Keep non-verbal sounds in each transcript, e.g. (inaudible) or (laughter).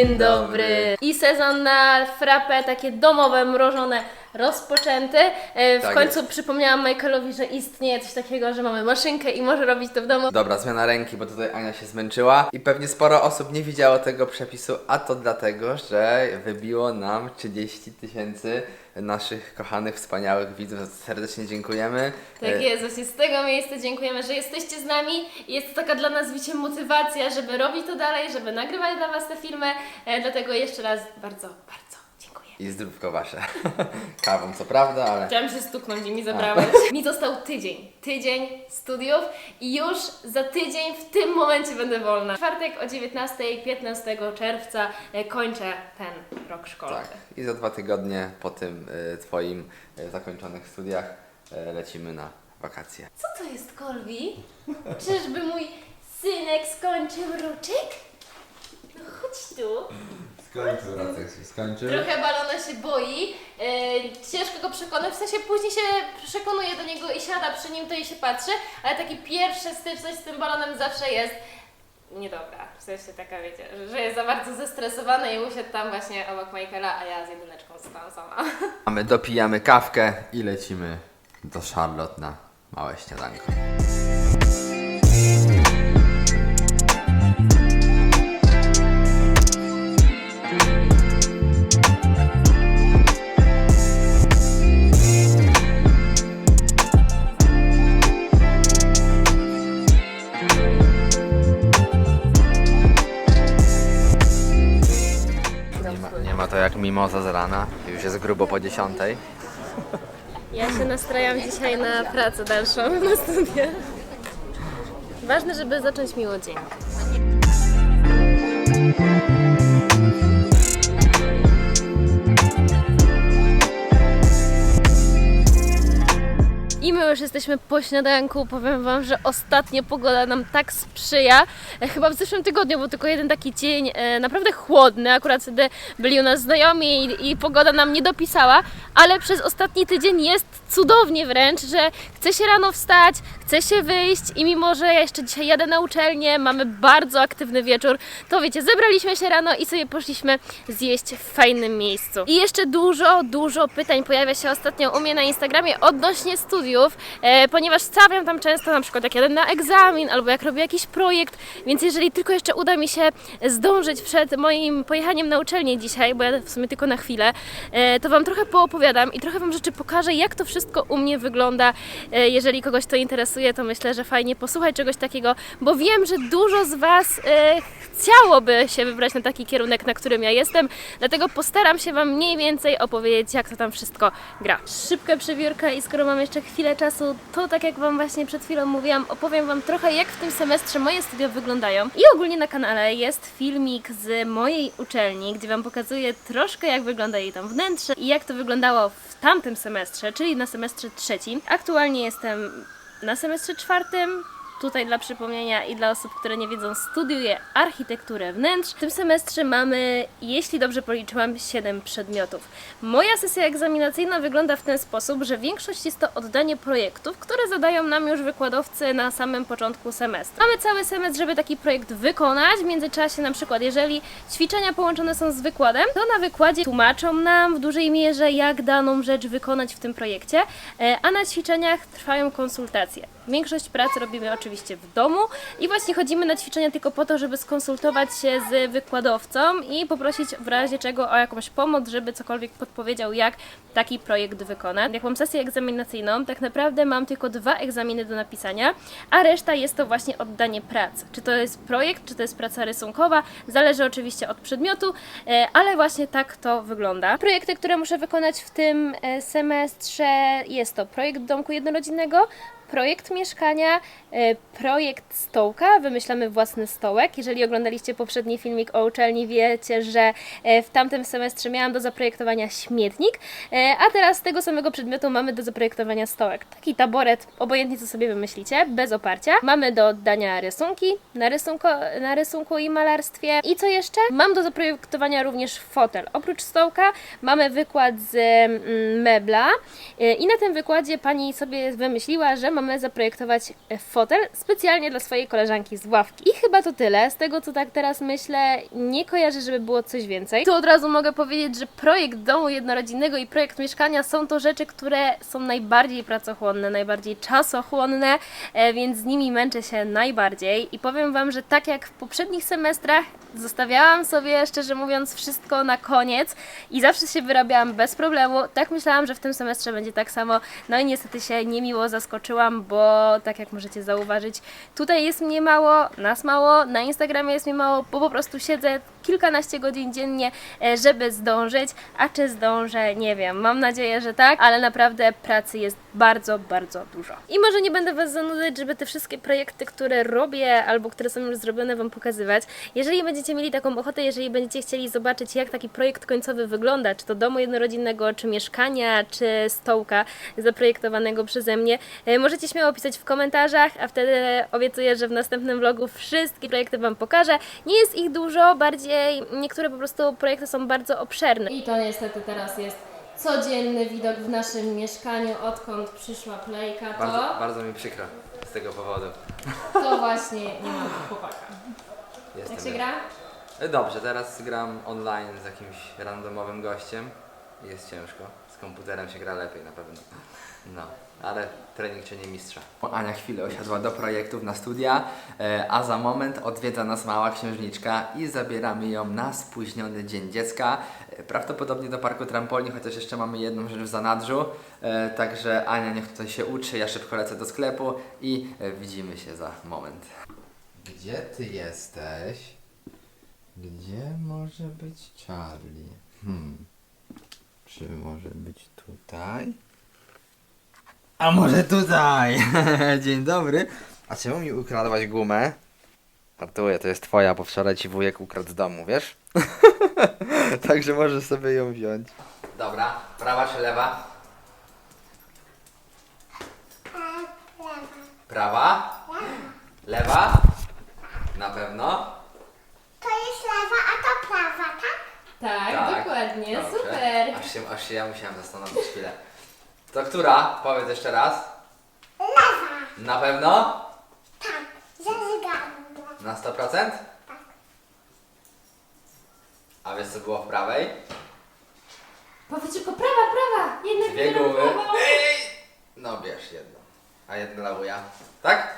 Dzień dobry. I sezon na frappe, takie domowe, mrożone rozpoczęty. E, W Tak końcu jest. przypomniałam Michaelowi, że istnieje coś takiego, że mamy maszynkę i może robić to w domu. Dobra, zmiana ręki, bo tutaj Ania się zmęczyła i pewnie sporo osób nie widziało tego przepisu, a to dlatego, że wybiło nam 30 tysięcy naszych kochanych, wspaniałych widzów. Serdecznie dziękujemy. Tak E, jest, właśnie z tego miejsca dziękujemy, że jesteście z nami jest to taka dla nas, wiecie, motywacja, żeby robić to dalej, żeby nagrywać dla Was te filmy, e, dlatego jeszcze raz bardzo, bardzo. I zdrówko wasze. (laughs) Kawą co prawda, ale... Chciałam się stuknąć i mi zabrałeś. (laughs) Mi został tydzień, tydzień studiów i już za tydzień w tym momencie będę wolna. W czwartek o 19, 15 czerwca e, kończę ten rok szkolny. Tak. I za dwa tygodnie po tym e, twoim e, zakończonych studiach e, lecimy na wakacje. Co to jest, Kolbi? Czyżby mój synek skończył ruczek? No chodź tu. Skończył, Racek się skończył. Trochę balona się boi. E, ciężko go przekonać, w sensie później się przekonuje do niego i siada przy nim, to i się patrzy, ale taki pierwszy styczność z tym balonem zawsze jest niedobra. W sensie taka, wiecie, że- że jest za bardzo zestresowany i usiadł tam właśnie obok Michaela, a ja z jedyneczką stałam sama. (laughs) A my dopijamy kawkę i lecimy do Charlotte na małe śniadanko. To jak mimoza z rana, już jest grubo po dziesiątej. Ja się nastrajam dzisiaj na pracę dalszą na studiach. Ważne, żeby zacząć miło dzień. I my już jesteśmy po śniadanku. Powiem Wam, że ostatnio pogoda nam tak sprzyja. E, Chyba w zeszłym tygodniu był tylko jeden taki dzień e, naprawdę chłodny. Akurat wtedy byli u nas znajomi i, i pogoda nam nie dopisała, ale przez ostatni tydzień jest cudownie wręcz, że chce się rano wstać, chce się wyjść i mimo, że ja jeszcze dzisiaj jadę na uczelnię, mamy bardzo aktywny wieczór, to wiecie, zebraliśmy się rano i sobie poszliśmy zjeść w fajnym miejscu. I jeszcze dużo, dużo pytań pojawia się ostatnio u mnie na Instagramie odnośnie studiów, e, ponieważ stawiam tam często na przykład jak jadę na egzamin albo jak robię jakiś projekt, więc jeżeli tylko jeszcze uda mi się zdążyć przed moim pojechaniem na uczelnię dzisiaj, bo ja w sumie tylko na chwilę, e, to Wam trochę poopowiadam i trochę Wam rzeczy pokażę, jak to wszystko u mnie wygląda. E, Jeżeli kogoś to interesuje, to myślę, że fajnie posłuchać czegoś takiego, bo wiem, że dużo z Was e, chciałoby się wybrać na taki kierunek, na którym ja jestem, dlatego postaram się Wam mniej więcej opowiedzieć, jak to tam wszystko gra. Szybka przewiórka i skoro mam jeszcze chwilę czasu, to tak jak Wam właśnie przed chwilą mówiłam, opowiem Wam trochę, jak w tym semestrze moje studia wyglądają. I ogólnie na kanale jest filmik z mojej uczelni, gdzie Wam pokazuję troszkę, jak wygląda jej tam wnętrze i jak to wyglądało w tamtym semestrze, czyli na semestrze trzecim. Aktualnie jestem na semestrze czwartym. Tutaj dla przypomnienia i dla osób, które nie wiedzą, studiuję architekturę wnętrz. W tym semestrze mamy, jeśli dobrze policzyłam, 7 przedmiotów. Moja sesja egzaminacyjna wygląda w ten sposób, że większość jest to oddanie projektów, które zadają nam już wykładowcy na samym początku semestru. Mamy cały semestr, żeby taki projekt wykonać. W międzyczasie na przykład, jeżeli ćwiczenia połączone są z wykładem, to na wykładzie tłumaczą nam w dużej mierze, jak daną rzecz wykonać w tym projekcie, e, a na ćwiczeniach trwają konsultacje. Większość pracy robimy oczywiście w domu i właśnie chodzimy na ćwiczenia tylko po to, żeby skonsultować się z wykładowcą i poprosić w razie czego o jakąś pomoc, żeby cokolwiek podpowiedział, jak taki projekt wykonać. Jak mam sesję egzaminacyjną, tak naprawdę mam tylko dwa egzaminy do napisania, a reszta jest to właśnie oddanie pracy. Czy to jest projekt, czy to jest praca rysunkowa, zależy oczywiście od przedmiotu, e, ale właśnie tak to wygląda. Projekty, które muszę wykonać w tym e, semestrze, jest to projekt domku jednorodzinnego, projekt mieszkania, e, projekt stołka, wymyślamy własny stołek. Jeżeli oglądaliście poprzedni filmik o uczelni, wiecie, że e, w tamtym semestrze miałam do zaprojektowania śmietnik, e, a teraz z tego samego przedmiotu mamy do zaprojektowania stołek. Taki taboret, obojętnie co sobie wymyślicie, bez oparcia. Mamy do oddania rysunki na, rysunko, na rysunku i malarstwie. I co jeszcze? Mam do zaprojektowania również fotel. Oprócz stołka mamy wykład z mm, mebla i na tym wykładzie pani sobie wymyśliła, że mamy zaprojektować e, fotel specjalnie dla swojej koleżanki z ławki. I chyba to tyle. Z tego co tak teraz myślę, nie kojarzę, żeby było coś więcej. Tu od razu mogę powiedzieć, że projekt domu jednorodzinnego i projekt mieszkania są to rzeczy, które są najbardziej pracochłonne, najbardziej czasochłonne, e, więc z nimi męczę się najbardziej. I powiem Wam, że tak jak w poprzednich semestrach, zostawiałam sobie, szczerze mówiąc, wszystko na koniec i zawsze się wyrabiałam bez problemu. Tak myślałam, że w tym semestrze będzie tak samo. No i niestety się niemiło zaskoczyłam, bo tak jak możecie zauważyć, tutaj jest mnie mało, nas mało, na Instagramie jest mnie mało, bo po prostu siedzę kilkanaście godzin dziennie, e, żeby zdążyć. A czy zdążę? Nie wiem. Mam nadzieję, że tak, ale naprawdę pracy jest bardzo, bardzo dużo. I może nie będę Was zanudzać, żeby te wszystkie projekty, które robię albo które są już zrobione, Wam pokazywać. Jeżeli będziecie mieli taką ochotę, jeżeli będziecie chcieli zobaczyć, jak taki projekt końcowy wygląda, czy to domu jednorodzinnego, czy mieszkania, czy stołka zaprojektowanego przeze mnie, e, możecie śmiało pisać w komentarzach, a wtedy obiecuję, że w następnym vlogu wszystkie projekty Wam pokażę. Nie jest ich dużo, bardziej niektóre po prostu projekty są bardzo obszerne. I to niestety teraz jest codzienny widok w naszym mieszkaniu, odkąd przyszła Playka, Bardzo, bardzo mi przykro z tego powodu. to właśnie nie mam chłopaka. Jestem Jak się gra? E, Dobrze, teraz gram online z jakimś randomowym gościem. Jest ciężko. Z komputerem się gra lepiej na pewno. No, ale trening czyni mistrza. Ania chwilę osiadła do projektów na studia, e, a za moment odwiedza nas mała księżniczka i zabieramy ją na spóźniony Dzień Dziecka. E, Prawdopodobnie do parku trampolin, chociaż jeszcze mamy jedną rzecz w zanadrzu. E, Także Ania niech tutaj się uczy, ja szybko lecę do sklepu i widzimy się za moment. Gdzie ty jesteś? Gdzie może być Charlie? Hmm. Czy może być tutaj? A może tutaj? (laughs) Dzień dobry. A czemu mi ukradłaś gumę? Partuję, to jest twoja, bo wczoraj ci wujek ukradł z domu, wiesz? (laughs) Także możesz sobie ją wziąć. Dobra, prawa czy lewa? Prawa? Lewa? Na pewno? To jest lewa, a to prawa, tak? Tak, Tak. dokładnie, Dobrze. super. Aż się, aż się ja musiałem zastanowić chwilę. To która? Powiedz jeszcze raz. Lewa, Na pewno? tak, zazgadnę. Na 100%? A wiesz co było w prawej? Powiedz tylko prawa, prawa, jednak Dwie prawą. Ej! No bierz jedną. A jedną dla wuja. Tak?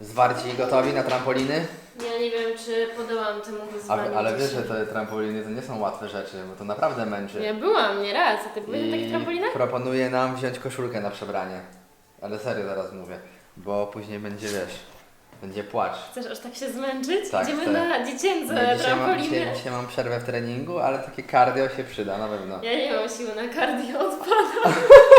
Zwarci gotowi na trampoliny? Ja nie wiem, czy podołam temu wyzwaniu. ale wiesz, dzisiaj. że te trampoliny to nie są łatwe rzeczy, bo to naprawdę męczy. Ja byłam nieraz, a ty byłeś na takich trampolinach? proponuję nam wziąć koszulkę na przebranie. Ale serio zaraz mówię, bo później będzie, wiesz, będzie płacz. Chcesz aż tak się zmęczyć? Tak, Idziemy chcę. na No, dziecięce dzisiaj, mam, trampoliny. dzisiaj, dzisiaj mam przerwę w treningu, ale takie cardio się przyda na pewno. Ja nie mam siły na cardio, odpadam.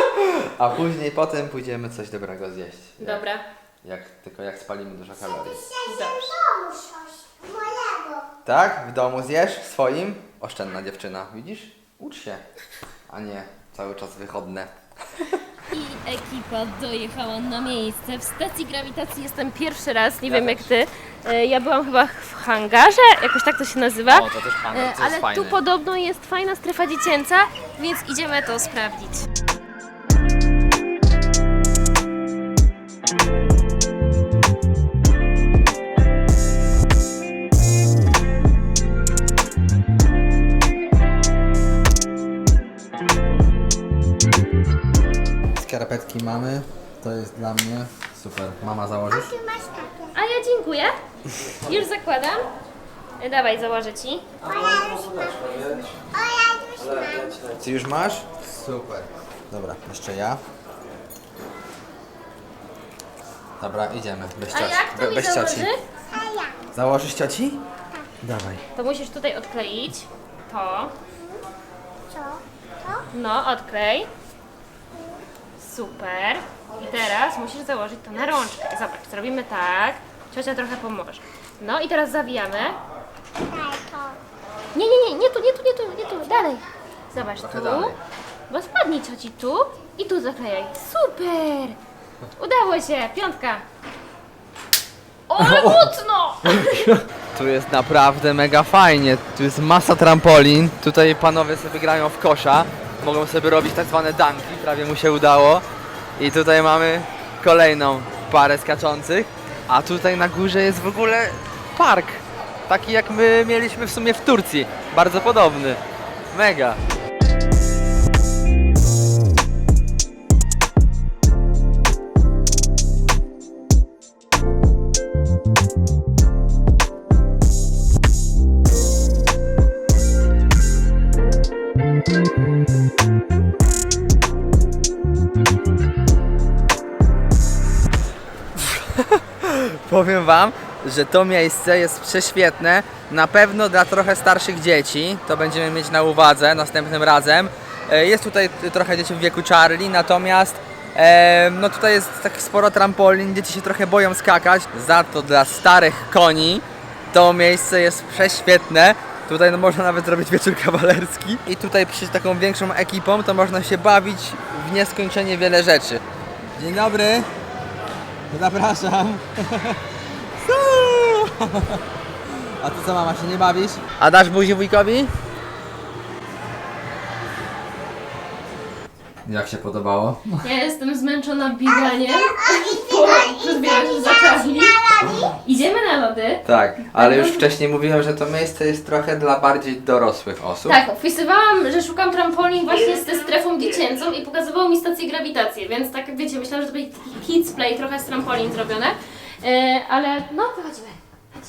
(laughs) A później potem pójdziemy coś dobrego zjeść. Dobra, jak, tylko jak spalimy dużo kalorii. Dobrze. dobrze. domu coś, mojego. Tak? W domu zjesz? Swoim? Oszczędna dziewczyna, widzisz? Ucz się. A nie cały czas wychodne. I ekipa dojechała na miejsce. W stacji grawitacji jestem pierwszy raz, nie wiem też. jak ty. E, Ja byłam chyba w hangarze, jakoś tak to się nazywa. to też pan, E, Ale tu podobno jest fajna strefa dziecięca, więc idziemy to sprawdzić. Skarpetki mamy, to jest dla mnie super. Mama założysz? Ty masz takie. A ja dziękuję. Już zakładam. E, Dawaj, założę ci. O, ja już mam. Ty już masz? Super. Dobra, jeszcze ja. Dobra, idziemy. Bez A cioci. jak to Be- mi bez założy? cioci. A ja. Założysz cioci? Dawaj. To musisz tutaj odkleić. To. Co? To? No, odklej. Super. I teraz musisz założyć to na rączkę. Zobacz, zrobimy tak. Ciocia trochę pomoże. No i teraz zawijamy. Nie, nie, nie, nie tu, nie tu, nie tu, nie tu. Dalej. Zobacz Trochę tu. dalej. Bo spadnie cioci tu i tu zaklejaj. Super! Udało się, piątka. O, ale mocno! (laughs) Tu jest naprawdę mega fajnie. Tu jest masa trampolin. Tutaj panowie sobie grają w kosza. Mogą sobie robić tak zwane danki. Prawie mu się udało. I tutaj mamy kolejną parę skaczących, a tutaj na górze jest w ogóle park. Taki jak my mieliśmy w sumie w Turcji. Bardzo podobny. Mega. Powiem wam, że to miejsce jest prześwietne. Na pewno dla trochę starszych dzieci. To będziemy mieć na uwadze następnym razem. E, Jest tutaj trochę dzieci w wieku Charlie, natomiast e, no tutaj jest tak sporo trampolin, dzieci się trochę boją skakać. Za to dla starych koni to miejsce jest prześwietne. Tutaj no, można nawet zrobić wieczór kawalerski. I tutaj przy taką większą ekipą to można się bawić w nieskończenie wiele rzeczy. Dzień dobry. Zapraszam. A ty co mama, się nie bawisz? A dasz buzi wujkowi? Jak się podobało? Ja jestem zmęczona bieganiem, przed chwilą się zaczęli. Idziemy na lody. Tak, ale już wcześniej mówiłem, że to miejsce jest trochę dla bardziej dorosłych osób. Tak, wpisywałam, że szukam trampolin właśnie ze strefą dziecięcą i pokazywało mi stację grawitacji, więc tak wiecie, myślałam, że to będzie taki kids play, trochę z trampolin zrobione. E, ale no, wychodzimy. Chodź.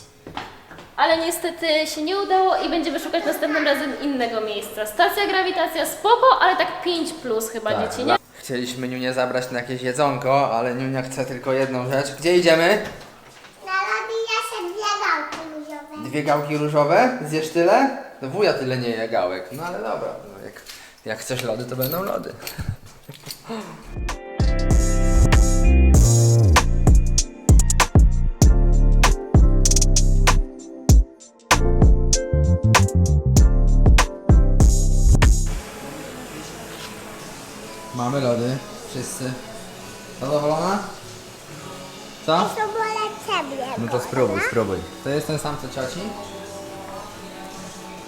Ale niestety się nie udało i będziemy szukać następnym razem innego miejsca. Stacja grawitacja spoko, ale tak 5 plus chyba Tak, dzieci, nie? Chcieliśmy Niunię zabrać na jakieś jedzonko, ale Niunia chce tylko jedną rzecz. Gdzie idziemy? Narobiła się dwie gałki różowe. Dwie gałki różowe? Zjesz tyle? No wuja tyle nie je gałek. No ale dobra, no jak, jak chcesz lody, to będą lody. Mamy lody, wszyscy. Zadowolona? Co? No to spróbuj, spróbuj. To jest ten sam co cioci?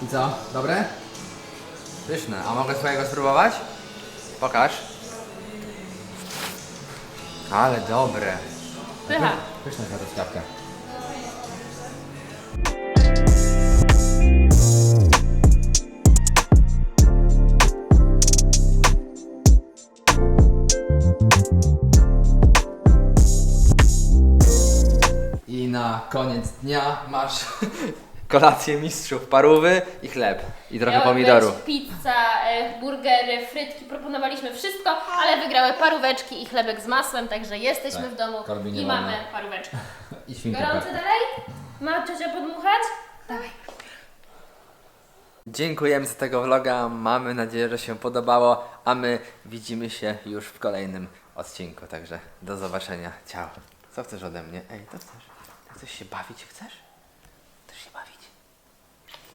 I co? Dobre? Pyszne. A mogę swojego spróbować? Pokaż. Ale dobre. Pycha. Pyszna ta truskawka. I koniec dnia masz (laughs) kolację mistrzów parówy i chleb. I trochę Miała pomidoru. być pizza, e, burgery, frytki, proponowaliśmy wszystko, ale wygrały paróweczki i chlebek z masłem, także jesteśmy Tak, w domu i mamy paróweczki. (laughs) I świnkę Gorące pepper. dalej? Ma ciocia podmuchać? Dawaj. Dziękujemy za tego vloga. Mamy nadzieję, że się podobało, a my widzimy się już w kolejnym odcinku. Także do zobaczenia. Ciao. Co chcesz ode mnie? Ej, to chcesz? Chcesz się bawić? Chcesz?